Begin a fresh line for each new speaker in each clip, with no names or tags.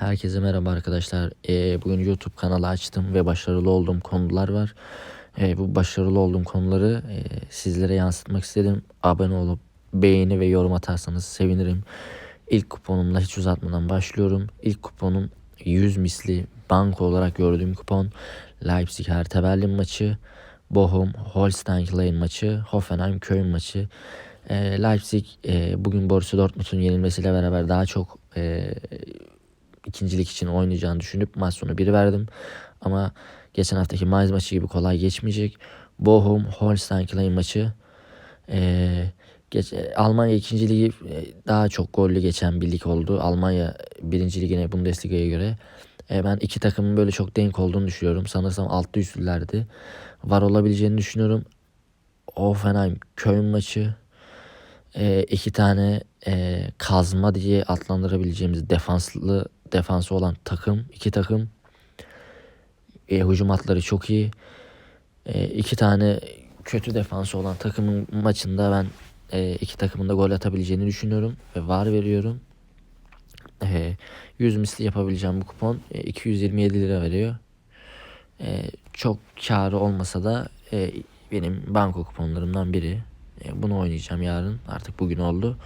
Herkese merhaba arkadaşlar. Ee, bugün YouTube kanalı açtım ve başarılı olduğum konular var. Ee, bu başarılı olduğum konuları e, sizlere yansıtmak istedim. Abone olup beğeni ve yorum atarsanız sevinirim. İlk kuponumla hiç uzatmadan başlıyorum. İlk kuponum 100 misli banko olarak gördüğüm kupon. Leipzig Hertha Berlin maçı. Bochum Holstein Kiel maçı. Hoffenheim Köln maçı. E, Leipzig e, bugün Borussia Dortmund'un yenilmesiyle beraber daha çok e, ikincilik için oynayacağını düşünüp maç sonu 1 verdim. Ama geçen haftaki Mainz maçı gibi kolay geçmeyecek. Bochum Holstein Kiel maçı e, geç, e, Almanya ikinci ligi e, daha çok gollü geçen bir lig oldu. Almanya birinci ligine Bundesliga'ya göre. E, ben iki takımın böyle çok denk olduğunu düşünüyorum. Sanırsam altlı üstlülerdi. Var olabileceğini düşünüyorum. Hoffenheim Köln maçı e, iki tane e, kazma diye adlandırabileceğimiz defanslı defansı olan takım iki takım. E, hücum hatları çok iyi. E, iki tane kötü defansı olan takımın maçında ben e, iki takımın da gol atabileceğini düşünüyorum ve var veriyorum. E, 100 misli yapabileceğim bu kupon e, 227 lira veriyor. E, çok karı olmasa da e, benim banko kuponlarımdan biri. E, bunu oynayacağım yarın. Artık bugün oldu.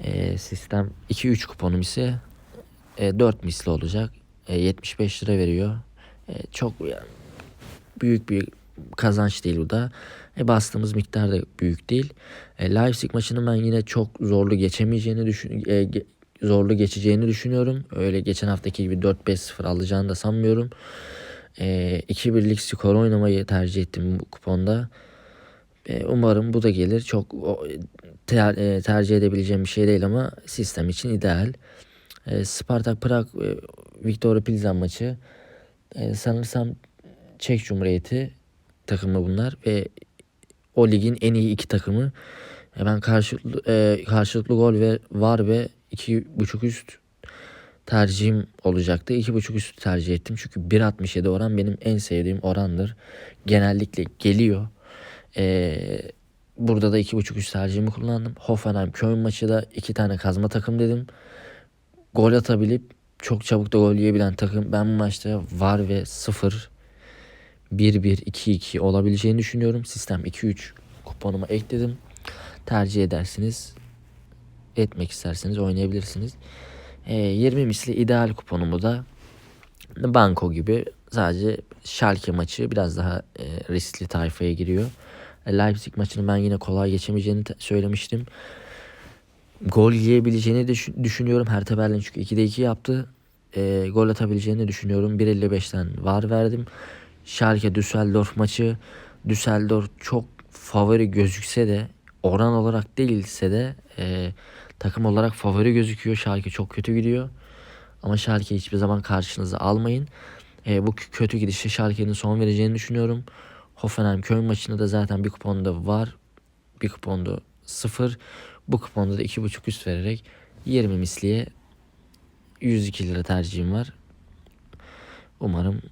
E, sistem 2-3 kuponum ise e, 4 misli olacak. E, 75 lira veriyor. E, çok büyük bir kazanç değil bu da. E, bastığımız miktar da büyük değil. E, Leipzig maçının ben yine çok zorlu geçemeyeceğini düşün e, zorlu geçeceğini düşünüyorum. Öyle geçen haftaki gibi 4-5-0 alacağını da sanmıyorum. E, 2-1'lik skor oynamayı tercih ettim bu kuponda. E, umarım bu da gelir. Çok o, ter, e, tercih edebileceğim bir şey değil ama sistem için ideal. E, Spartak Prag e, Victoria Pilsen maçı. E, sanırsam Çek Cumhuriyeti takımı bunlar ve o ligin en iyi iki takımı. E, ben karşılıklı, e, karşılıklı gol ve var ve iki buçuk üst tercihim olacaktı. İki buçuk üst tercih ettim. Çünkü 1.67 oran benim en sevdiğim orandır. Genellikle geliyor. Ee, burada da iki buçuk üst tercihimi kullandım. Hoffenheim Köln maçı da iki tane kazma takım dedim. Gol atabilip çok çabuk da gol yiyebilen takım. Ben bu maçta var ve 0 1-1 2-2 olabileceğini düşünüyorum. Sistem 2-3 kuponuma ekledim. Tercih edersiniz. Etmek isterseniz oynayabilirsiniz. Ee, 20 misli ideal kuponumu da banko gibi sadece Schalke maçı biraz daha e, riskli tayfaya giriyor. E, Leipzig maçını ben yine kolay geçemeyeceğini söylemiştim. Gol yiyebileceğini de düşünüyorum. Hertha Berlin çünkü 2'de 2 yaptı. E, gol atabileceğini düşünüyorum. 1.55'ten var verdim. Schalke Düsseldorf maçı. Düsseldorf çok favori gözükse de oran olarak değilse de e, takım olarak favori gözüküyor. Schalke çok kötü gidiyor. Ama Schalke hiçbir zaman karşınıza almayın. E, bu kötü gidişe Schalke'nin son vereceğini düşünüyorum. Hoffenheim Köln maçında da zaten bir kuponda var. Bir kuponda sıfır. Bu kuponda da iki buçuk üst vererek 20 misliye 102 lira tercihim var. Umarım